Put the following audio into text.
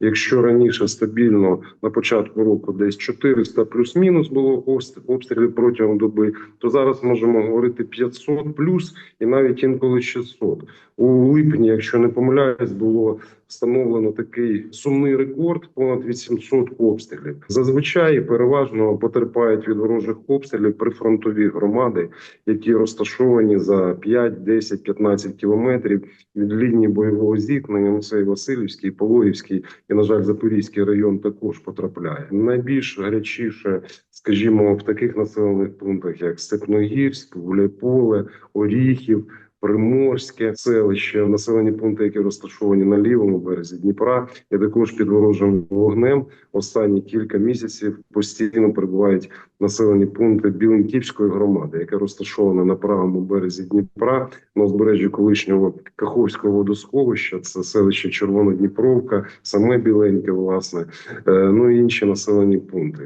Якщо раніше стабільно на початку року десь 400 плюс-мінус було обст- обстрілів протягом доби, то зараз можемо говорити 500 плюс і навіть інколи 600. У липні, якщо не помиляюсь, було встановлено такий сумний рекорд понад 800 обстрілів. Зазвичай переважно потерпають від ворожих обстрілів прифронтові громади, які розташовані за 5, 10, 15 кілометрів від лінії бойового зіткнення. І Васильівський, Пологівський і, на жаль, Запорізький район також потрапляє. Найбільш гарячіше, скажімо, в таких населених пунктах, як Степногірськ, Гуляйполе, Оріхів. Приморське селище, населені пункти, які розташовані на лівому березі Дніпра, і також під ворожим вогнем. Останні кілька місяців постійно перебувають населені пункти Білинківської громади, яка розташована на правому березі Дніпра на узбережжі колишнього Каховського водосховища. Це селище Червонодніпровка, саме Біленьке, власне, е, ну і інші населені пункти.